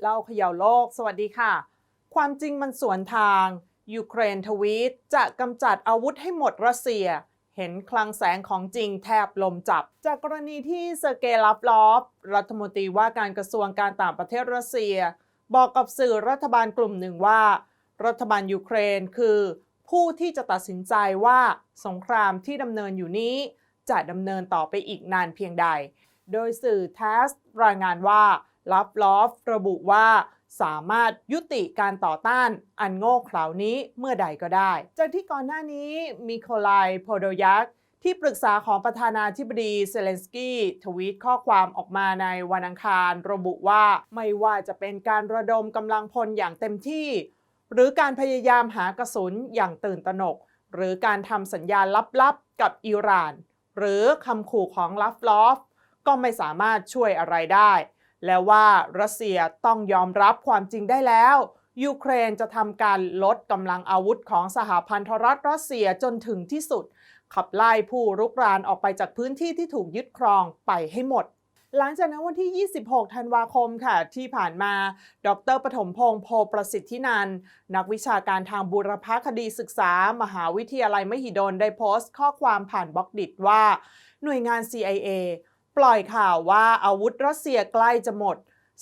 เล่าเขย่าโลก สวัสดีค่ะ ความจริงมันสวนทาง ยูเครนทวีตจะกำจัดอาวุธให้หมดรัสเซีย เห็นคลังแสงของจริงแทบลมจับ จากกรณีที่เซอร์เกย์ลัฟลอฟ รัฐมนตรีว่าการกระทรวงการต่างประเทศรัสเซีย บอกกับสื่อรัฐบาลกลุ่มหนึ่งว่า รัฐบาลยูเครนคือ ผู้ที่จะตัดสินใจว่าสงครามที่ดำเนินอยู่นี้ จะดำเนินต่อไปอีกนานเพียงใด โดยสื่อแทสรายงานว่า ลับลอฟระบุว่าสามารถยุติการต่อต้านอันโง่เขลานี้เมื่อใดก็ได้ จากที่ก่อนหน้านี้มิโคลายโพโดยักที่ปรึกษาของประธานาธิบดีเซเลนสกี้ทวีตข้อความออกมาในวันอังคาร ระบุว่าไม่ว่าจะเป็นการระดมกำลังพลอย่างเต็มที่ หรือการพยายามหากระสุนอย่างตื่นตระหนก หรือการทำสัญญาลับๆกับอิหร่าน หรือคำขู่ของลัฟลอฟก็ไม่สามารถช่วยอะไรได้ และว่ารัสเซียต้องยอมรับความจริงได้แล้ว ยูเครนจะทำการลดกำลังอาวุธของสหพันธรัฐรัสเซียจนถึงที่สุด ขับไล่ผู้รุกรานออกไปจากพื้นที่ที่ถูกยึดครองไปให้หมดหลังจากนั้นวันที่ 26 ธันวาคมค่ะ ที่ผ่านมา ดรปฐมพงษ์โพประสิทธินัน นักวิชาการทางบูรพคดีศึกษา มหาวิทยาลัยมหิดลได้โพสต์ข้อความผ่านบล็อกดิว่า หน่วยงาน CIA ปล่อยข่าวว่าอาวุธรัสเซียใกล้จะหมด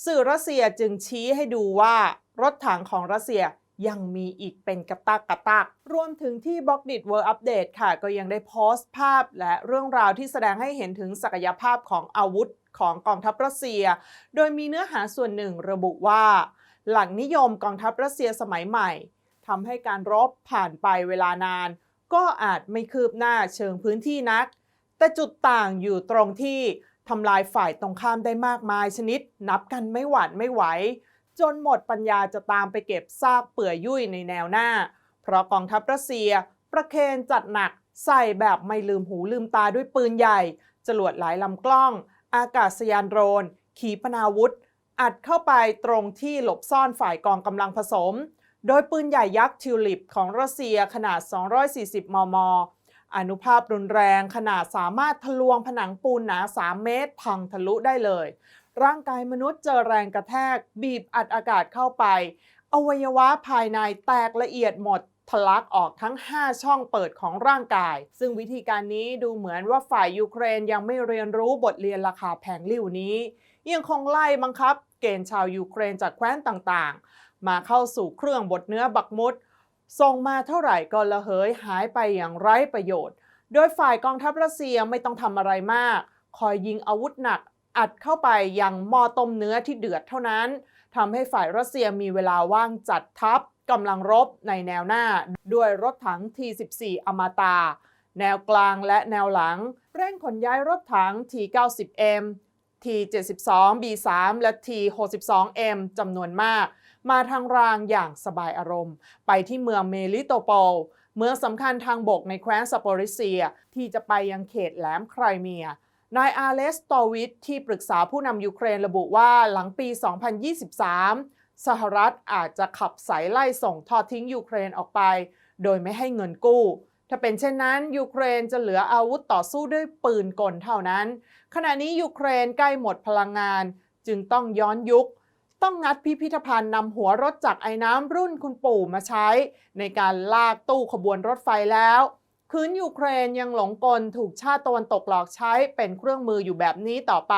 สื่อรัสเซียจึงชี้ให้ดูว่ารถถังของรัสเซียยังมีอีกเป็นกระตักกระตัก รวมถึงที่บล็อกดิ World Update ค่ะ ก็ยังได้โพสต์ภาพและเรื่องราวที่แสดงให้เห็นถึงศักยภาพของอาวุธของกองทัพรัสเซีย โดยมีเนื้อหาส่วนหนึ่งระบุว่า หลักนิยมกองทัพรัสเซียสมัยใหม่ทำให้การรบผ่านไปเวลานาน ก็อาจไม่คืบหน้าเชิงพื้นที่นัก แต่จุดต่างอยู่ตรงที่ทำลายฝ่ายตรงข้ามได้มากมายชนิด นับกันไม่หวาดไม่ไหว จนหมดปัญญาจะตามไปเก็บซากเปื่อยยุ่ยในแนวหน้า เพราะกองทัพรัสเซีย ประเคนจัดหนักใส่แบบไม่ลืมหูลืมตาด้วยปืนใหญ่ จรวดหลายลำกล้อง อากาศยานโดรน ขีปนาวุธ อัดเข้าไปตรงที่หลบซ่อนฝ่ายกองกำลังผสม โดยปืนใหญ่ยักษ์ทิวลิปของรัสเซียขนาด 240 มม อนุภาพรุนแรงขนาดสามารถทะลวงผนังปูนหนา 3 เมตร พังทะลุได้เลย ร่างกายมนุษย์เจอแรงกระแทก บีบอัดอากาศเข้าไป อวัยวะภายในแตกละเอียดหมดทะลักออกทั้ง 5 ช่องเปิดของร่างกาย ซึ่งวิธีการนี้ดูเหมือนว่าฝ่ายยูเครนยังไม่เรียนรู้บทเรียนราคาแพงลิ่วนี้ ยังคงไล่บังคับ เกณฑ์ชาวยูเครนจากแคว้นต่างๆ มาเข้าสู่เครื่องบดเนื้อบักมุด ส่งมาเท่าไหร่ก็ละเหยหายไปอย่างไร้ประโยชน์ โดยฝ่ายกองทัพรัสเซียไม่ต้องทำอะไรมาก คอยยิงอาวุธหนักอัดเข้าไปยังมอต้มเนื้อที่เดือดเท่านั้นทำให้ฝ่ายรัสเซียมีเวลาว่างจัดทัพกำลังรบในแนวหน้า ด้วยรถถัง T14 อมาตา แนวกลางและแนวหลัง เร่งขนย้ายรถถัง T90M T72 B3 และ T62M จำนวนมาก มาทางรางอย่างสบายอารมณ์ ไปที่เมืองเมลิโตโปลเมืองสำคัญทางบกในแคว้นซาโปริเซีย ที่จะไปยังเขตแหลมไครเมีย นายอาเลสตอวิทที่ปรึกษาผู้นำยูเครนระบุว่าหลังปี 2023 สหรัฐอาจจะขับสายไล่ส่งทอดทิ้งยูเครนออกไป โดยไม่ให้เงินกู้ถ้าเป็นเช่นนั้น ยูเครนจะเหลืออาวุธต่อสู้ด้วยปืนกลเท่านั้น ขณะนี้ยูเครนใกล้หมดพลังงาน จึงต้องย้อนยุค ต้องงัดพิพิธภัณฑ์นำหัวรถจักรไอ้น้ำรุ่นคุณปู่มาใช้ ในการลากตู้ขบวนรถไฟแล้วคืนยูเครนยังหลงกลถูกชาติตะวันตกหลอกใช้เป็นเครื่องมืออยู่แบบนี้ต่อไป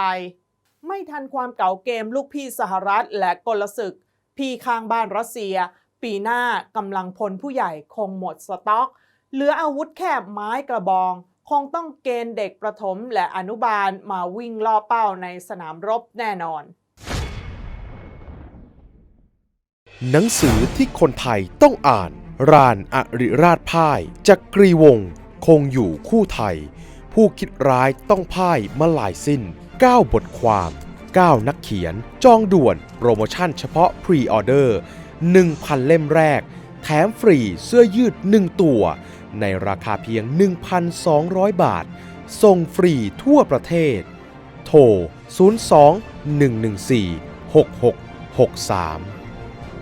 ไม่ทันความเก่าเกมลูกพี่สหรัฐและกลศึก พี่ข้างบ้านรัสเซีย ปีหน้ากำลังพลผู้ใหญ่คงหมดสต็อก เหลืออาวุธแค่ไม้กระบอง คงต้องเกณฑ์เด็กประถมและอนุบาลมาวิ่งล่อเป้าในสนามรบแน่นอน หนังสือที่คนไทยต้องอ่าน รานอริราชพ่ายจักกรีวง คงอยู่คู่ไทย ผู้คิดร้ายต้องพ่ายมาหลายสิ้น 9 บทความ 9 นักเขียน จองด่วน โปรโมชั่นเฉพาะพรีออเดอร์ 1,000 เล่มแรก แถมฟรีเสื้อยืด 1 ตัว ในราคาเพียง 1,200 บาท ส่งฟรีทั่วประเทศ โทร 02 114 6663